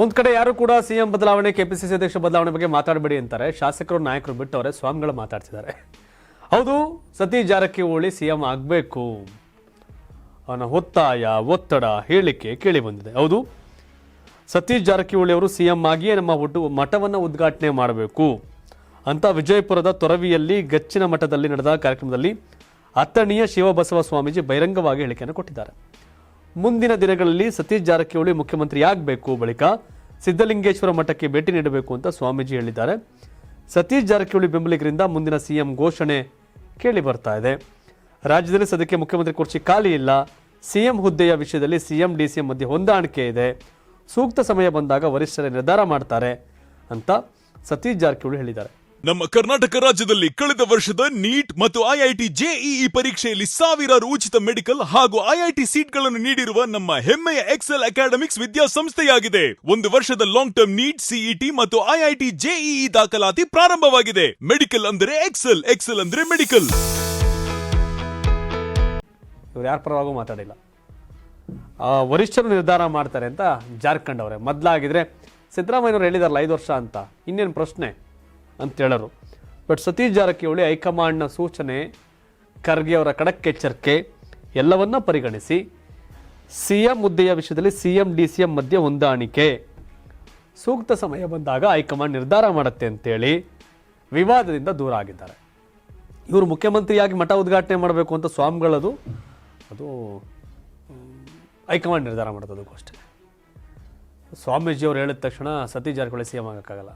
ಒಂದ್ ಕಡೆ ಯಾರು ಕೂಡ ಸಿಎಂ ಬದಲಾವಣೆ, ಕೆಪಿಸಿಸಿ ಅಧ್ಯಕ್ಷ ಬದಲಾವಣೆ ಬಗ್ಗೆ ಮಾತಾಡಬೇಡಿ ಅಂತಾರೆ. ಶಾಸಕರು ನಾಯಕರು ಬಿಟ್ಟವರೆ ಸ್ವಾಮಿಗಳು ಮಾತಾಡ್ತಿದ್ದಾರೆ. ಹೌದು, ಸತೀಶ್ ಜಾರಕಿಹೊಳಿ ಸಿಎಂ ಆಗಬೇಕು. ಅವನ ಒತ್ತಾಯ, ಒತ್ತಡ, ಹೇಳಿಕೆ ಕೇಳಿ ಬಂದಿದೆ. ಹೌದು, ಸತೀಶ್ ಜಾರಕಿಹೊಳಿ ಅವರು ಸಿಎಂ ಆಗಿಯೇ ನಮ್ಮ ಒಟ್ಟು ಮಠವನ್ನು ಉದ್ಘಾಟನೆ ಮಾಡಬೇಕು. ಅಂತ ವಿಜಯಪುರದ ತೊರವಿಯಲ್ಲಿ ಗಚ್ಚಿನ ಮಠದಲ್ಲಿ ನಡೆದ ಕಾರ್ಯಕ್ರಮದಲ್ಲಿ ಅತ್ತಣಿಯ ಶಿವಬಸವ ಸ್ವಾಮೀಜಿ ಬಹಿರಂಗವಾಗಿ ಹೇಳಿಕೆಯನ್ನು ಕೊಟ್ಟಿದ್ದಾರೆ. ಮುಂದಿನ ದಿನಗಳಲ್ಲಿ ಸತೀಶ್ ಜಾರಕಿಹೊಳಿ ಮುಖ್ಯಮಂತ್ರಿ ಆಗಬೇಕು ಬಳಿಕ ಸಿದ್ದಲಿಂಗೇಶ್ವರ ಮಠಕ್ಕೆ ಭೇಟಿ ನೀಡಬೇಕು ಅಂತ ಸ್ವಾಮೀಜಿ ಹೇಳಿದ್ದಾರೆ. ಸತೀಶ್ ಜಾರಕಿಹೊಳಿ ಬೆಂಬಲಿಗರಿಂದ ಮುಂದಿನ ಸಿಎಂ ಘೋಷಣೆ ಕೇಳಿ ಬರ್ತಾ ಇದೆ. ರಾಜ್ಯದಲ್ಲಿ ಸದ್ಯಕ್ಕೆ ಮುಖ್ಯಮಂತ್ರಿ ಕುರ್ಚಿ ಖಾಲಿ ಇಲ್ಲ. ಸಿಎಂ ಹುದ್ದೆಯ ವಿಷಯದಲ್ಲಿ ಸಿಎಂ ಡಿಸಿಎಂ ಮಧ್ಯೆ ಹೊಂದಾಣಿಕೆ ಇದೆ. ಸೂಕ್ತ ಸಮಯ ಬಂದಾಗ ವರಿಷ್ಠರೇ ನಿರ್ಧಾರ ಮಾಡ್ತಾರೆ ಅಂತ ಸತೀಶ್ ಜಾರಕಿಹೊಳಿ ಹೇಳಿದ್ದಾರೆ. ನಮ್ಮ ಕರ್ನಾಟಕ ರಾಜ್ಯದಲ್ಲಿ ಕಳೆದ ವರ್ಷದ ನೀಟ್ ಮತ್ತು ಐಐಟಿ ಜೆಇಇ ಪರೀಕ್ಷೆಯಲ್ಲಿ ಸಾವಿರಾರು ಉಚಿತ ಮೆಡಿಕಲ್ ಹಾಗೂ ಐಐಟಿ ಸೀಟ್ಗಳನ್ನು ನೀಡಿರುವ ನಮ್ಮ ಹೆಮ್ಮೆಯ ಎಕ್ಸೆಲ್ ಅಕಾಡೆಮಿಕ್ಸ್ ವಿದ್ಯಾಸಂಸ್ಥೆಯಾಗಿದೆ. ಒಂದು ವರ್ಷದ ಲಾಂಗ್ ಟರ್ಮ್ ನೀಟ್ ಸಿಇಟಿ ಮತ್ತು ಐಐಟಿ ಜೆಇಇ ದಾಖಲಾತಿ ಪ್ರಾರಂಭವಾಗಿದೆ. ಮೆಡಿಕಲ್ ಅಂದರೆ ಎಕ್ಸೆಲ್ ಎಕ್ಸೆಲ್ ಅಂದ್ರೆ ಮೆಡಿಕಲ್. ಯಾರ ಪರವಾಗೂ ಮಾತಾಡಿಲ್ಲ. ಆ, ವರಿಷ್ಠರು ನಿರ್ಧಾರ ಮಾಡ್ತಾರೆ ಅಂತ ಜಾರ್ಖಂಡ್ ಅವರೇ. ಮೊದಲಾಗಿದ್ರೆ ಸಿದ್ದರಾಮಯ್ಯವರು ಹೇಳಿದಾರಲ್ಲ ಐದು ವರ್ಷ ಅಂತ. ಇನ್ನೇನು ಪ್ರಶ್ನೆ? ಅಂತ ಹೇಳೋರು ಬಟ್ ಸತೀಶ್ ಜಾರಕಿಹೊಳಿ ಹೈಕಮಾಂಡ್ನ ಸೂಚನೆ, ಖರ್ಗೆ ಅವರ ಖಡಕ್ ಎಚ್ಚರಿಕೆ ಎಲ್ಲವನ್ನ ಪರಿಗಣಿಸಿ ಸಿ ಎಂ ಹುದ್ದೆಯ ವಿಷಯದಲ್ಲಿ C M D C M ಮಧ್ಯೆ ಹೊಂದಾಣಿಕೆ. ಸೂಕ್ತ ಸಮಯ ಬಂದಾಗ ಹೈಕಮಾಂಡ್ ನಿರ್ಧಾರ ಮಾಡುತ್ತೆ ಅಂತೇಳಿ ವಿವಾದದಿಂದ ದೂರ ಆಗಿದ್ದಾರೆ. ಇವರು ಮುಖ್ಯಮಂತ್ರಿಯಾಗಿ ಮಠ ಉದ್ಘಾಟನೆ ಮಾಡಬೇಕು ಅಂತ ಸ್ವಾಮಿಗಳದು, ಅದು, ಹೈಕಮಾಂಡ್ ನಿರ್ಧಾರ ಮಾಡೋದು ಅದಕ್ಕೂ ಅಷ್ಟೇ. ಸ್ವಾಮೀಜಿ ಅವ್ರು ಹೇಳಿದ ತಕ್ಷಣ ಸತೀಶ್ ಜಾರಕಿಹೊಳಿ ಸಿ ಎಂ ಆಗೋಕ್ಕಾಗಲ್ಲ.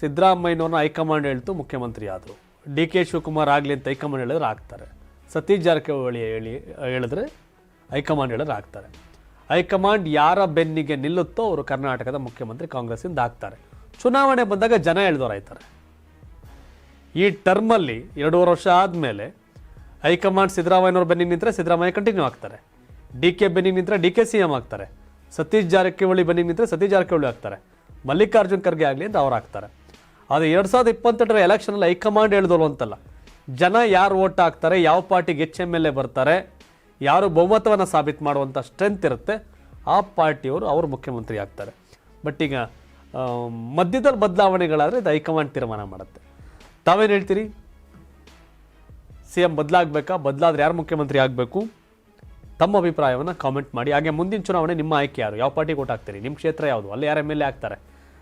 ಸಿದ್ದರಾಮಯ್ಯನವ್ರನ್ನ ಹೈಕಮಾಂಡ್ ಹೇಳ್ತು ಮುಖ್ಯಮಂತ್ರಿ ಆದರು ಡಿ ಕೆ ಶಿವಕುಮಾರ್ ಆಗಲಿ ಅಂತ ಹೈಕಮಾಂಡ್ ಹೇಳಿದ್ರೆ ಆಗ್ತಾರೆ. ಸತೀಶ್ ಜಾರಕಿಹೊಳಿ ಹೇಳಿ ಹೇಳಿದ್ರೆ ಹೈಕಮಾಂಡ್ ಹೇಳಿದ್ರೆ ಆಗ್ತಾರೆ. ಹೈಕಮಾಂಡ್ ಯಾರ ಬೆನ್ನಿಗೆ ನಿಲ್ಲುತ್ತೋ ಅವರು ಕರ್ನಾಟಕದ ಮುಖ್ಯಮಂತ್ರಿ ಕಾಂಗ್ರೆಸ್ಸಿಂದ ಆಗ್ತಾರೆ. ಚುನಾವಣೆ ಬಂದಾಗ ಜನ ಎಳ್ದೋರಾಯ್ತಾರೆ. ಈ ಟರ್ಮಲ್ಲಿ ಎರಡೂವರೆ ವರ್ಷ ಆದಮೇಲೆ ಹೈಕಮಾಂಡ್ ಸಿದ್ದರಾಮಯ್ಯನವ್ರ ಬೆನ್ನಿಗೆ ನಿಂತರೆ ಸಿದ್ದರಾಮಯ್ಯ ಕಂಟಿನ್ಯೂ ಆಗ್ತಾರೆ. ಡಿ ಕೆ ಬೆನ್ನಿಗೆ ನಿಂತರೆ ಡಿ ಕೆ ಸಿ ಎಂ ಆಗ್ತಾರೆ. ಸತೀಶ್ ಜಾರಕಿಹೊಳಿ ಬೆನ್ನಿಗೆ ನಿಂತರೆ ಸತೀಶ್ ಜಾರಕಿಹೊಳಿ ಆಗ್ತಾರೆ. ಮಲ್ಲಿಕಾರ್ಜುನ್ ಖರ್ಗೆ ಆಗಲಿ ಅಂತ ಅವ್ರು ಆಗ್ತಾರೆ. ಆದರೆ ಎರಡು ಸಾವಿರದ ಇಪ್ಪತ್ತೆಂಟರ ಎಲೆಕ್ಷನಲ್ಲಿ ಹೈಕಮಾಂಡ್ ಹೇಳಿದವರು ಅಂತಲ್ಲ, ಜನ ಯಾರು ಓಟ್ ಹಾಕ್ತಾರೆ, ಯಾವ ಪಾರ್ಟಿಗೆ ಎಚ್ ಎಂ ಎಲ್ ಎ ಬರ್ತಾರೆ, ಯಾರು ಬಹುಮತವನ್ನು ಸಾಬೀತು ಮಾಡುವಂಥ ಸ್ಟ್ರೆಂತ್ ಇರುತ್ತೆ, ಆ ಪಾರ್ಟಿಯವರು ಅವರು ಮುಖ್ಯಮಂತ್ರಿ ಆಗ್ತಾರೆ. ಬಟ್ ಈಗ ಮಧ್ಯದಲ್ಲಿ ಬದಲಾವಣೆಗಳಾದರೆ ಇದು ಹೈಕಮಾಂಡ್ ತೀರ್ಮಾನ ಮಾಡುತ್ತೆ. ತಾವೇನು ಹೇಳ್ತೀರಿ? ಸಿ ಎಂ ಬದಲಾಗಬೇಕಾ? ಬದಲಾದ್ರೆ ಯಾರು ಮುಖ್ಯಮಂತ್ರಿ ಆಗಬೇಕು? ತಮ್ಮ ಅಭಿಪ್ರಾಯವನ್ನು ಕಾಮೆಂಟ್ ಮಾಡಿ. ಹಾಗೆ ಮುಂದಿನ ಚುನಾವಣೆ ನಿಮ್ಮ ಆಯ್ಕೆ ಯಾರು? ಯಾವ ಪಾರ್ಟಿಗೆ ಓಟ್ ಹಾಕ್ತೀರಿ? ನಿಮ್ಮ ಕ್ಷೇತ್ರ ಯಾವುದು? ಅಲ್ಲಿ ಯಾರು ಎಂ ಎಲ್ ಎ ಆಗ್ತಾರೆ?